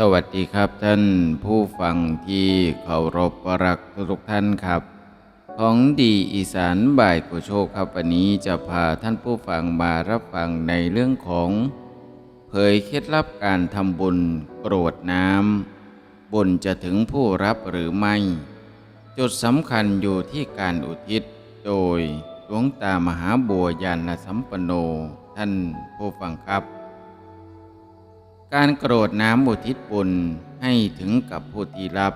สวัสดีครับท่านผู้ฟังที่เคารพรักทุกท่านครับ ของดีอีสานบ่ายกุโชคครับวันนี้จะพาท่านผู้ฟังมารับฟังในเรื่องของเผยเคล็ดลับการทำบุญกรวดน้ำบุญจะถึงผู้รับหรือไม่ จุดสำคัญอยู่ที่การอุทิศโดยหลวงตามหาบัวยานสัมปโน ท่านผู้ฟังครับ การกรธน้ำอุทิศบุญให้ถึงกับผู้ที่รับ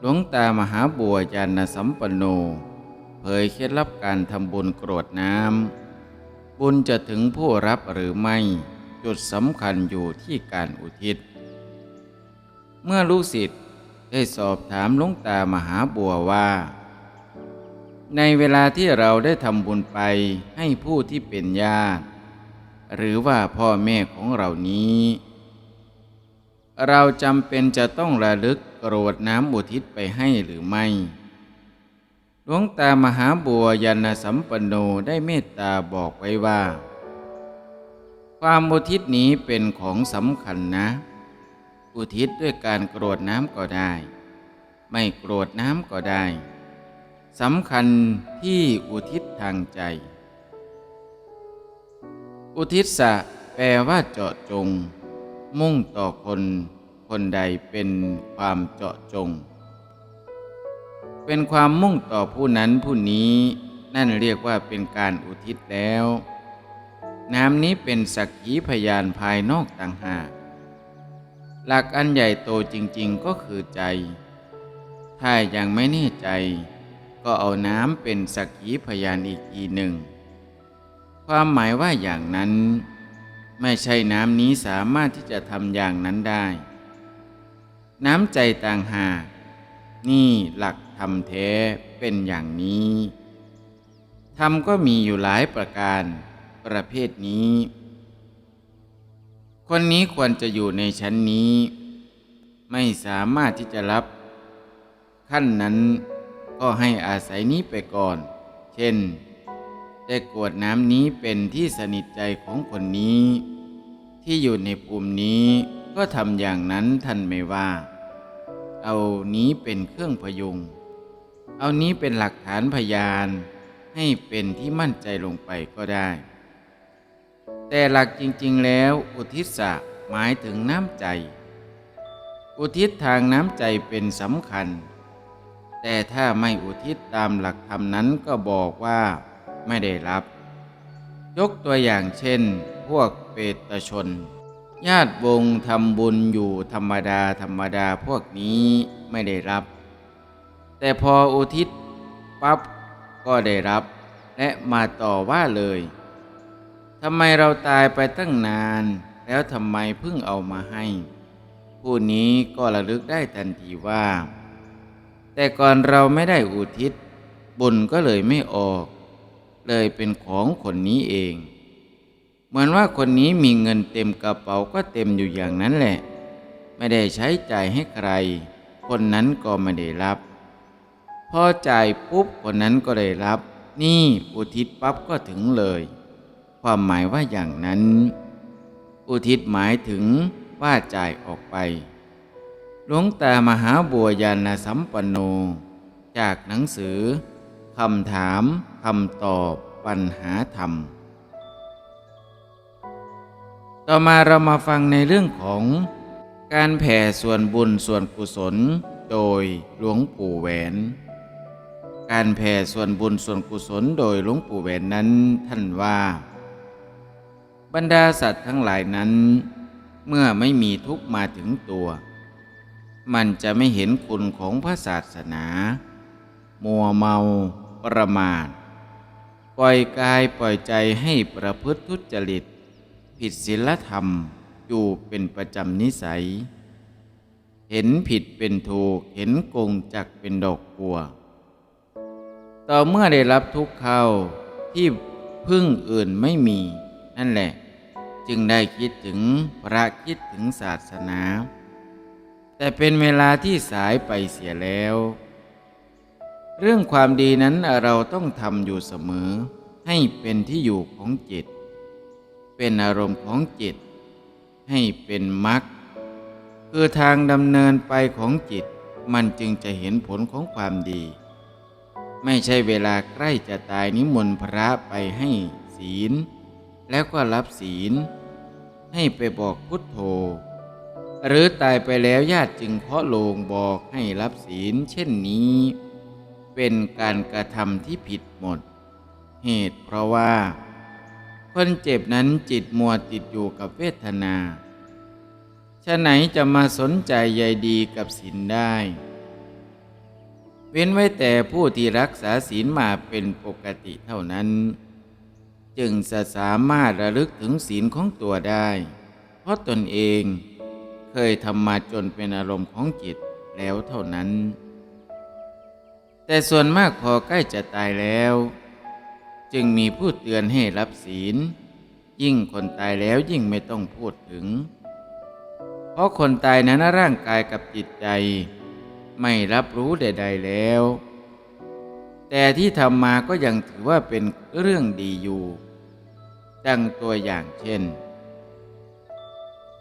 หลวงตามหาบัวยานสัมปันโน เผยเคล็ดลับการทำบุญกรธน้ำ บุญจะถึงผู้รับหรือไม่ จุดสำคัญอยู่ที่การอุทิศ เมื่อลูกศิษย์ได้สอบถามหลวงตามหาบัวว่า ในเวลาที่เราได้ทำบุญไปให้ผู้ที่เป็นญาติ หรือว่าพ่อแม่ของเรานี้ เราจำเป็นจะต้องระลึกกรวดน้ำอุทิศไปให้หรือไม่ หลวงตามหาบัวยานสัมปันโนได้เมตตาบอกไว้ว่า ความอุทิศนี้เป็นของสำคัญนะ อุทิศด้วยการกรวดน้ำก็ได้ ไม่กรวดน้ำก็ได้สำคัญที่อุทิศทางใจ อุทิศะแปลว่าเจาะจง มุ่งต่อคน คนใดเป็นความเจาะจง เป็นความมุ่งต่อผู้นั้นผู้นี้ นั่นเรียกว่าเป็นการอุทิศแล้ว น้ำนี้เป็นสักขีพยานภายนอกต่างหากหลักอันใหญ่โตจริงๆก็คือใจ ถ้ายังไม่แน่ใจ ก็เอาน้ำเป็นสักขีพยานอีกทีหนึ่ง ความหมายว่าอย่างนั้น ไม่ใช่น้ำนี้สามารถที่จะทำอย่างนั้นได้ น้ำใจต่างหาก นี่หลักธรรมแท้เป็นอย่างนี้ธรรมก็มีอยู่หลายประการประเภทนี้ คนนี้ควรจะอยู่ในชั้นนี้ ไม่สามารถที่จะรับ ขั้นนั้นก็ให้อาศัยนี้ไปก่อน เช่น ได้กวดน้ำนี้เป็นที่สนิทใจของคนนี้ ที่อยู่ในภูมินี้ก็ทำอย่างนั้นท่านไม่ว่า เอานี้เป็นเครื่องพยุง เอานี้เป็นหลักฐานพยาน ให้เป็นที่มั่นใจลงไปก็ได้ แต่หลักจริงๆแล้วอุทิศะหมายถึงน้ำใจ อุทิศทางน้ำใจเป็นสำคัญ แต่ถ้าไม่อุทิศตามหลักธรรมนั้นก็บอกว่า ไม่ได้รับ ยกตัวอย่างเช่น พวกเปตชน ญาติวงทำบุญอยู่ธรรมดาธรรมดาพวกนี้ไม่ได้รับ แต่พออุทิศปั๊บก็ได้รับ และมาต่อว่าเลยทำไมเราตายไปตั้งนาน แล้วทำไมเพิ่งเอามาให้ ผู้นี้ก็ระลึกได้ทันทีว่า แต่ก่อนเราไม่ได้อุทิศ บุญก็เลยไม่ออก เลยเป็นของคนนี้เอง เหมือนว่าคนนี้มีเงินเต็มกระเป๋าก็เต็มอยู่อย่างนั้นแหละ ไม่ได้ใช้จ่ายให้ใคร คนนั้นก็ไม่ได้รับ พอจ่ายปุ๊บคนนั้นก็ได้รับ นี่อุทิศปั๊บก็ถึงเลย ความหมายว่าอย่างนั้น อุทิศหมายถึงว่าจ่ายออกไปหลวงตามหาบัวยานสัมปันโน จากหนังสือ คำถามคำตอบปัญหาธรรม ต่อมาเรามาฟังในเรื่องของการแผ่ส่วนบุญส่วนกุศล โดยหลวงปู่แหวน การแผ่ส่วนบุญส่วนกุศลโดยหลวงปู่แหวนนั้นท่านว่า บรรดาสัตว์ทั้งหลายนั้น เมื่อไม่มีทุกมาถึงตัว มันจะไม่เห็นคุณของพระศาสนา มัวเมา ประมาท ปล่อยกายปล่อยใจให้ประพฤติทุจริต ผิดศีลธรรมอยู่เป็นประจำนิสัย เห็นผิดเป็นถูก เห็นโกงจักเป็นดอกบัว ต่อเมื่อได้รับทุกข์เข้าที่พึ่งอื่นไม่มี นั่นแหละ จึงได้คิดถึงพระคิดถึงศาสนา แต่เป็นเวลาที่สายไปเสียแล้ว เรื่องความดีนั้นเราต้องทำอยู่เสมอ ให้เป็นที่อยู่ของจิต เป็นอารมณ์ของจิต ให้เป็นมรรคคือทางดำเนินไปของจิต มันจึงจะเห็นผลของความดี ไม่ใช่เวลาใกล้จะตายนิมนต์พระไปให้ศีล แล้วก็รับศีล ให้ไปบอกพุทโธ หรือตายไปแล้วญาติจึงเคาะโลงบอกให้รับศีลเช่นนี้ เป็นการกระทำที่ผิดหมด เหตุเพราะว่า คนเจ็บนั้นจิตมัวติดอยู่กับเวทนาฉะไหนจะมาสนใจใยดีกับศีลได้ เว้นไว้แต่ผู้ที่รักษาศีลมาเป็นปกติเท่านั้น จึงจะสามารถระลึกถึงศีลของตัวได้ เพราะตนเองเคยทำมาจนเป็นอารมณ์ของจิตแล้วเท่านั้น แต่ส่วนมากพอใกล้จะตายแล้ว จึงมีผู้เตือนให้รับศีล ยิ่งคนตายแล้วยิ่งไม่ต้องพูดถึง เพราะคนตายนั้นร่างกายกับจิตใจ ไม่รับรู้ใด ๆแล้ว แต่ที่ทำมาก็ยังถือว่าเป็นเรื่องดีอยู่ดังตัวอย่างเช่น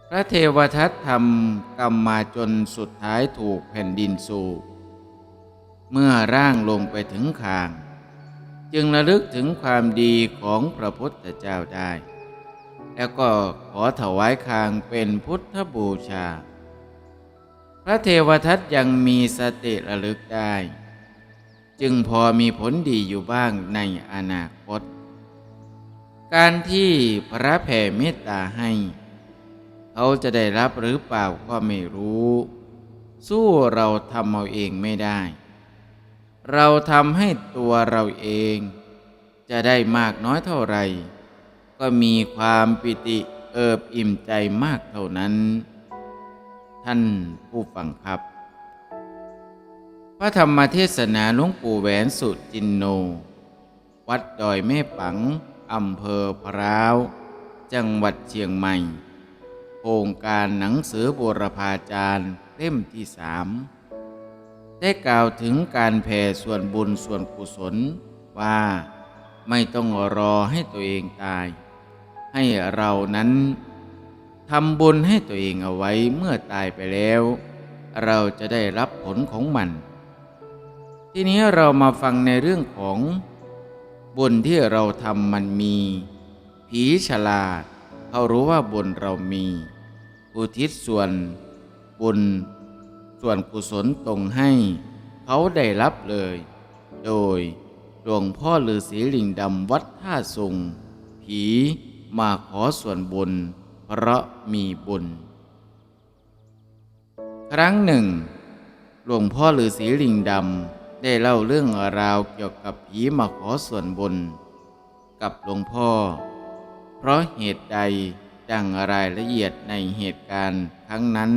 พระเทวทัตทำกรรมมาจนสุดท้ายถูกแผ่นดินสูบ เมื่อร่างลงไปถึงคาง จึงระลึกถึงความดีของพระพุทธเจ้าได้ แล้วก็ขอถวายคางเป็นพุทธบูชา พระเทวทัตยังมีสติระลึกได้ จึงพอมีผลดีอยู่บ้างในอนาคต การที่พระแผ่เมตตาให้ เขาจะได้รับหรือเปล่าก็ไม่รู้ สู้เราทำเอาเองไม่ได้ เราทำให้ตัวเราเอง จะได้มากน้อยเท่าไหร่ก็มีความปิติเอิบอิ่มใจมากเท่านั้น ท่านผู้ฟังครับ พระธรรมเทศนาหลวงปู่แหวนสุจินโน วัดดอยแม่ปังอำเภอพร้าว จังหวัดเชียงใหม่โครงการหนังสือบูรพาจารย์เล่มที่สาม ได้กล่าวถึงการแผ่ส่วนบุญส่วนกุศลว่าไม่ต้องรอให้ตัวเองตาย ให้เรานั้นทำบุญให้ตัวเองเอาไว้เมื่อตายไปแล้ว เราจะได้รับผลของมัน ทีนี้เรามาฟังในเรื่องของ บุญที่เราทำมันมี ผีฉลาด เขารู้ว่าบุญเรามี อุทิศส่วนบุญ ส่วนกุศลตรงให้ เขาได้รับเลย โดยหลวงพ่อฤาษีลิงดำวัดท่าสุง ผีมาขอส่วนบุญเพราะมีบุญ ครั้งหนึ่ง หลวงพ่อฤาษีลิงดำได้เล่าเรื่องราวเกี่ยวกับผีมาขอส่วนบุญ กับหลวงพ่อ เพราะเหตุใดดังรายละเอียดในเหตุการณ์ครั้งนั้น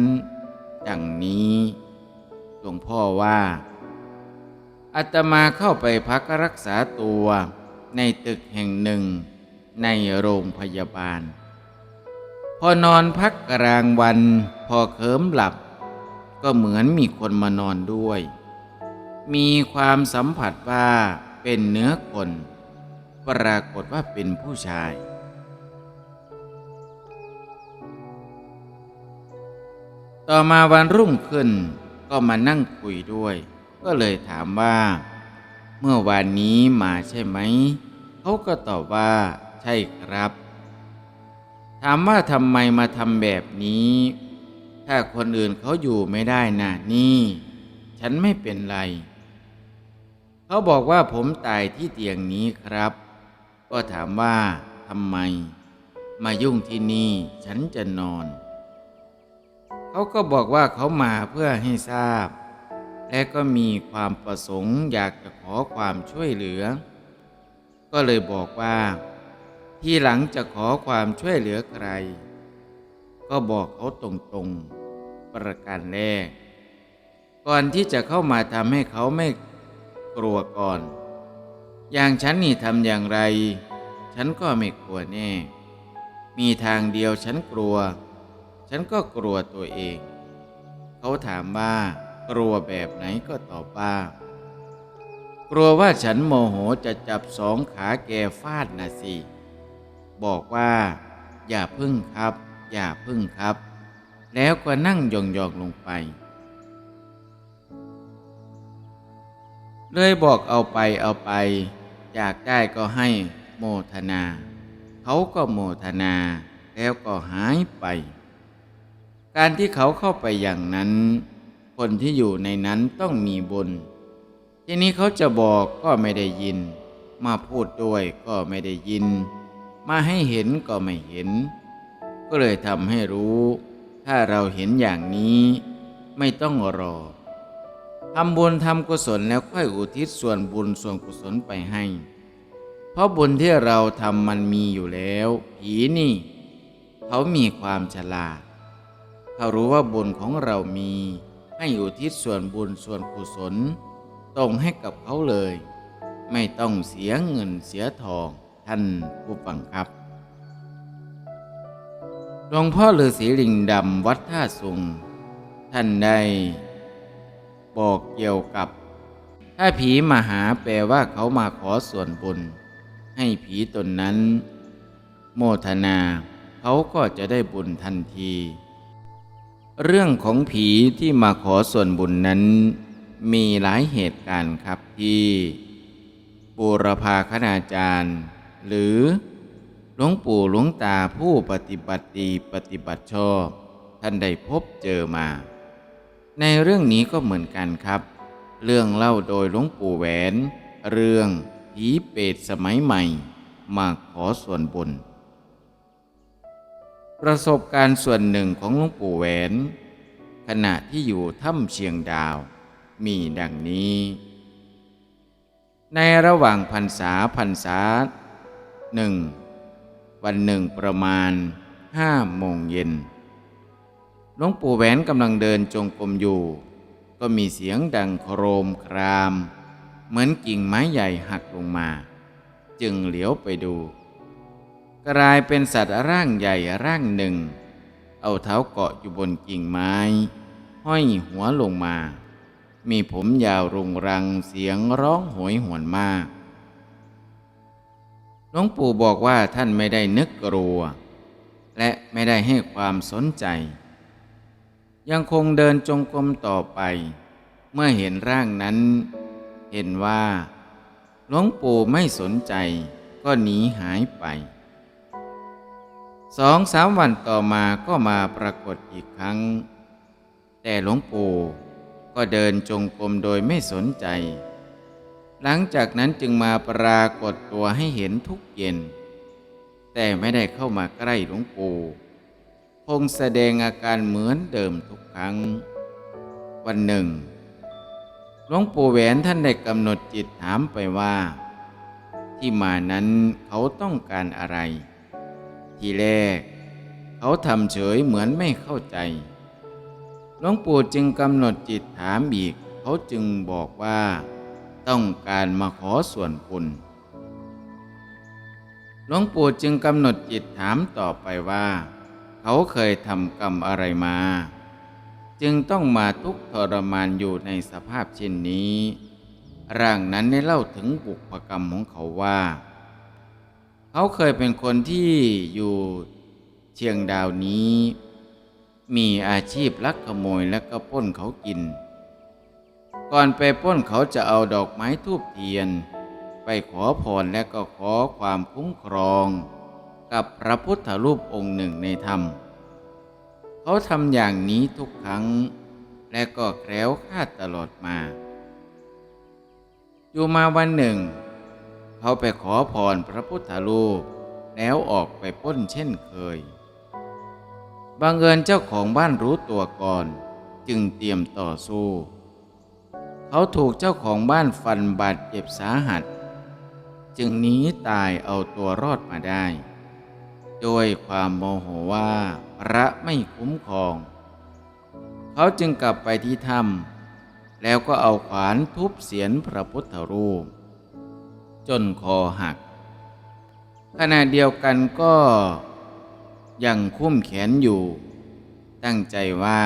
ดังนี้ หลวงพ่อว่าอาตมาเข้าไปพักรักษาตัวในตึกแห่งหนึ่งในโรงพยาบาล พอนอนพักกลางวันพอเคิมหลับ ก็เหมือนมีคนมานอนด้วย มีความสัมผัสว่าเป็นเนื้อคน ปรากฏว่าเป็นผู้ชาย ต่อมาวันรุ่งขึ้นก็มานั่งคุยด้วย ก็เลยถามว่า เมื่อวานนี้มาใช่ไหม เขาก็ตอบว่า ใช่ครับ ถามว่าทำไมมาทำแบบนี้ ถ้าคนอื่นเขาอยู่ไม่ได้นะนี่ ฉันไม่เป็นไร เขาบอกว่าผมตายที่เตียงนี้ครับ ก็ถามว่าทำไม มายุ่งที่นี่ฉันจะนอน เขาก็บอกว่าเขามาเพื่อให้ทราบ และก็มีความประสงค์อยากจะขอความช่วยเหลือ ก็เลยบอกว่า ที่หลังจะขอความช่วยเหลือใคร ก็บอกเขาตรงๆประการแรก ก่อนที่จะเข้ามาทำให้เขาไม่กลัวก่อน อย่างฉันนี่ทำอย่างไร ฉันก็ไม่กลัวแน่ มีทางเดียวฉันกลัว ฉันก็กลัวตัวเอง เขาถามว่ากลัวแบบไหนก็ตอบว่า กลัวว่าฉันโมโหจะจับสองขาแกฟาดนะสิบอกว่า อย่าพึ่งครับ อย่าพึ่งครับ แล้วก็นั่งยองๆลงไป เลยบอกเอาไปเอาไป อยากได้ก็ให้โมทนา เขาก็โมทนา แล้วก็หายไป การที่เขาเข้าไปอย่างนั้น คนที่อยู่ในนั้นต้องมีบุญ ทีนี้เขาจะบอกก็ไม่ได้ยิน มาพูดด้วยก็ไม่ได้ยิน มาให้เห็นก็ไม่เห็น ก็เลยทำให้รู้ ถ้าเราเห็นอย่างนี้ไม่ต้องรอทำบุญทำกุศลแล้วค่อยอุทิศส่วนบุญส่วนกุศลไปให้ เพราะบุญที่เราทำมันมีอยู่แล้ว ผีนี่ เขามีความฉลาด เขารู้ว่าบุญของเรามี ให้อุทิศส่วนบุญส่วนกุศลตรงให้กับเขาเลย ไม่ต้องเสียเงินเสียทองท่านผู้ฟังครับหลวงพ่อฤาษีลิงดำวัดท่าสุง ท่านได้ บอกเกี่ยวกับ ถ้าผีมาหาแปลว่าเขามาขอส่วนบุญ ให้ผีตนนั้น โมทนาเขาก็จะได้บุญทันที เรื่องของผีที่มาขอส่วนบุญนั้น มีหลายเหตุการณ์ครับที่บูรพาคณาจารย์ หรือหลวงปู่หลวงตาผู้ปฏิบัติดีปฏิบัติชอบ ท่านได้พบเจอมา ในเรื่องนี้ก็เหมือนกันครับ เรื่องเล่าโดยหลวงปู่แหวน เรื่องผีเปรตสมัยใหม่ มาขอส่วนบุญ ประสบการณ์ส่วนหนึ่งของหลวงปู่แหวน ขณะที่อยู่ถ้ำเชียงดาว มีดังนี้ ในระหว่างพรรษาพรรษาหนึ่งวันหนึ่งประมาณห้าโมงเย็นหลวงปู่แหวนกำลังเดินจงกรมอยู่ ก็มีเสียงดังโครมคราม เหมือนกิ่งไม้ใหญ่หักลงมา จึงเหลียวไปดู กลายเป็นสัตว์ร่างใหญ่ร่างหนึ่ง เอาเท้าเกาะอยู่บนกิ่งไม้ ห้อยหัวลงมา มีผมยาวรุงรังเสียงร้องโหยหวนมากหลวงปู่บอกว่าท่านไม่ได้นึกกลัว และไม่ได้ให้ความสนใจ ยังคงเดินจงกรมต่อไป เมื่อเห็นร่างนั้น เห็นว่าหลวงปู่ไม่สนใจก็หนีหายไป สองสามวันต่อมาก็มาปรากฏอีกครั้ง แต่หลวงปู่ก็เดินจงกรมโดยไม่สนใจ หลังจากนั้นจึงมาปรากฏตัวให้เห็นทุกเย็น แต่ไม่ได้เข้ามาใกล้หลวงปู่คงแสดงอาการเหมือนเดิมทุกครั้ง วันหนึ่งหลวงปู่แหวนท่านได้กำหนดจิตถามไปว่า ที่มานั้นเขาต้องการอะไร ทีแรก เขาทำเฉยเหมือนไม่เข้าใจหลวงปู่จึงกำหนดจิตถามอีก เขาจึงบอกว่า ต้องการมาขอส่วนบุญหลวงปู่จึงกำหนดจิตถามต่อไปว่า เขาเคยทำกรรมอะไรมา จึงต้องมาทุกข์ทรมานอยู่ในสภาพเช่นนี้ ร่างนั้นได้เล่าถึงบุพกรรมของเขาว่า เขาเคยเป็นคนที่อยู่เชียงดาวนี้ มีอาชีพลักขโมยและก็ป้นเขากิน ก่อนไปป้นเขาจะเอาดอกไม้ทูบเทียน ไปขอพรและก็ขอความคุ้มครอง กับพระพุทธรูปองค์หนึ่งในธรรม เขาทำอย่างนี้ทุกครั้ง และก็แคล้วคลาดตลอดมา อยู่มาวันหนึ่ง เขาไปขอพรพระพุทธรูปแล้วออกไปป้นเช่นเคยบังเอิญเจ้าของบ้านรู้ตัวก่อนจึงเตรียมต่อสู้ เขาถูกเจ้าของบ้านฟันบาดเจ็บสาหัส จึงหนีตายเอาตัวรอดมาได้ โดยความโมโหว่าพระไม่คุ้มครอง เขาจึงกลับไปที่ถ้ำแล้วก็เอาขวานทุบเสียนพระพุทธรูป จนคอหัก ขณะเดียวกันก็ยังคุ้มแขนอยู่ ตั้งใจว่า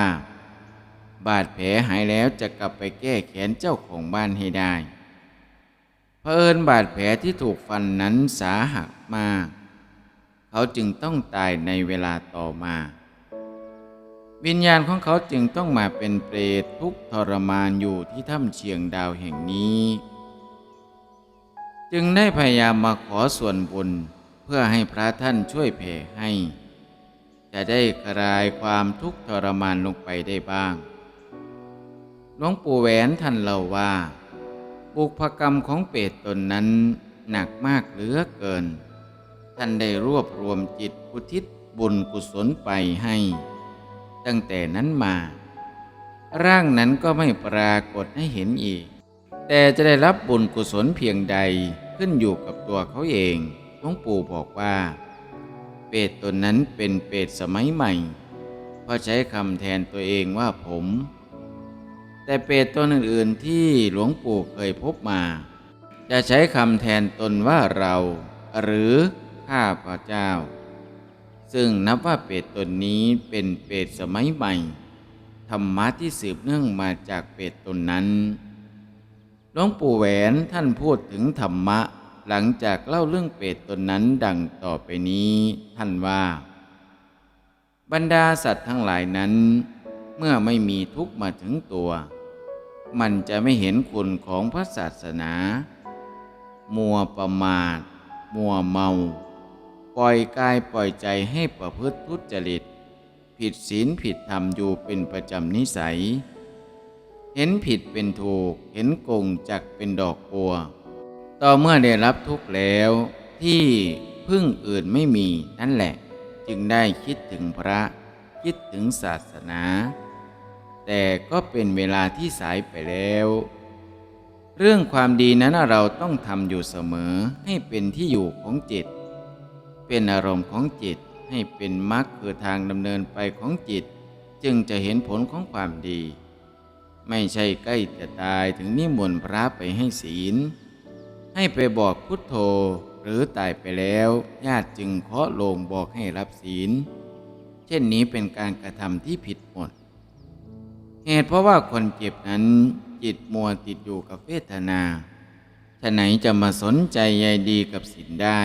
บาดแผลหายแล้วจะกลับไปแก้แขนเจ้าของบ้านให้ได้เผอิญบาดแผลที่ถูกฟันนั้นสาหัสมาก เขาจึงต้องตายในเวลาต่อมา วิญญาณของเขาจึงต้องมาเป็นเปรตทุกทรมานอยู่ที่ถ้ำเชียงดาวแห่งนี้ จึงได้พยายามมาขอส่วนบุญเพื่อให้พระท่านช่วยแผ่ให้ จะได้คลายความทุกข์ทรมานลงไปได้บ้างหลวงปู่แหวนท่านเล่าว่า บุพกรรมของเปรตตนนั้นหนักมากเหลือเกิน ท่านได้รวบรวมจิตอุทิศบุญกุศลไปให้ ตั้งแต่นั้นมา ร่างนั้นก็ไม่ปรากฏให้เห็นอีก แต่จะได้รับบุญกุศลเพียงใดขึ้นอยู่กับตัวเขาเองหลวงปู่บอกว่า เปรตตนนั้นเป็นเปรตสมัยใหม่เพราะใช้คำแทนตัวเองว่าผม แต่เปรตตนอื่น ๆ ที่หลวงปู่เคยพบมา จะใช้คำแทนตนว่าเรา หรือข้าพระเจ้า ซึ่งนับว่าเปรตตนนี้เป็นเปรตสมัยใหม่ธรรมะที่สืบเนื่องมาจากเปรตตนนั้น หลวงปู่แหวนท่านพูดถึงธรรมะ หลังจากเล่าเรื่องเปรตตนนั้นดังต่อไปนี้ท่านว่า บรรดาสัตว์ทั้งหลายนั้น เมื่อไม่มีทุกข์มาถึงตัว มันจะไม่เห็นคุณของพระศาสนา มัวประมาท มัวเมา ปล่อยกายปล่อยใจให้ประพฤติทุจริต ผิดศีลผิดธรรมอยู่เป็นประจำนิสัย เห็นผิดเป็นถูก เห็นโกงจักเป็นดอกบัว ต่อเมื่อได้รับทุกข์แล้วที่พึ่งอื่นไม่มีนั่นแหละ จึงได้คิดถึงพระ คิดถึงศาสนา แต่ก็เป็นเวลาที่สายไปแล้ว เรื่องความดีนั้นเราต้องทำอยู่เสมอให้เป็นที่อยู่ของจิต เป็นอารมณ์ของจิตให้เป็นมรรคคือทางดำเนินไปของจิต จึงจะเห็นผลของความดี ไม่ใช่ใกล้จะตายถึงนิมนต์พระไปให้ศีล ให้ไปบอกพุทโธหรือตายไปแล้วญาติจึงเคาะโลงบอกให้รับศีล เช่นนี้เป็นการกระทำที่ผิดหมด เหตุเพราะว่าคนเจ็บนั้นจิตมัวติดอยู่กับเวทนาฉะไหนจะมาสนใจใยดีกับศีลได้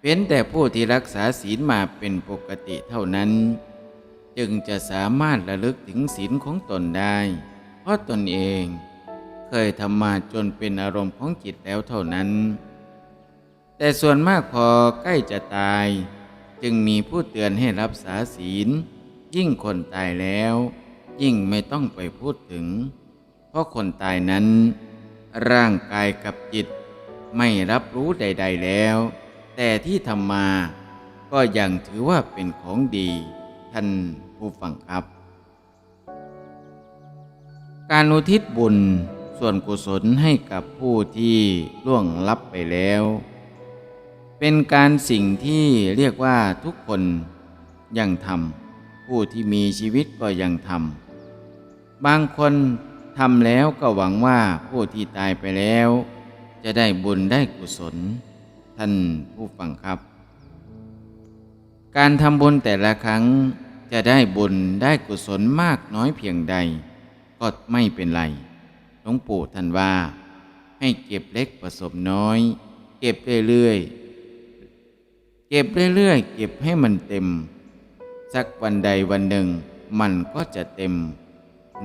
เป็นแต่ผู้ที่รักษาศีลมาเป็นปกติเท่านั้น จึงจะสามารถระลึกถึงศีลของตนได้ เพราะตนเองเคยทำมาจนเป็นอารมณ์ของจิตแล้วเท่านั้น แต่ส่วนมากพอใกล้จะตาย จึงมีผู้เตือนให้รับษาศีล ยิ่งคนตายแล้ว ยิ่งไม่ต้องไปพูดถึง เพราะคนตายนั้น ร่างกายกับจิตไม่รับรู้ใด ๆแล้ว แต่ที่ทำมาก็ยังถือว่าเป็นของดีท่าน ผู้ฟังครับ การอุทิศบุญส่วนกุศลให้กับผู้ที่ล่วงลับไปแล้ว เป็นการสิ่งที่เรียกว่าทุกคนยังทำผู้ที่มีชีวิตก็ยังทำบางคนทำแล้วก็หวังว่าผู้ที่ตายไปแล้ว จะได้บุญได้กุศล ท่านผู้ฟังครับ การทำบุญแต่ละครั้ง จะได้บุญได้กุศลมากน้อยเพียงใด ก็ไม่เป็นไร หลวงปู่ท่านว่า ให้เก็บเล็กผสมน้อย เก็บเรื่อยๆ เก็บเรื่อยๆ เก็บให้มันเต็ม สักวันใดวันหนึ่ง มันก็จะเต็ม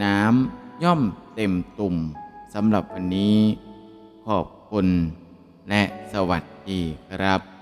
น้ำย่อมเต็มตุ่มสำหรับวันนี้ ขอบคุณและสวัสดีครับ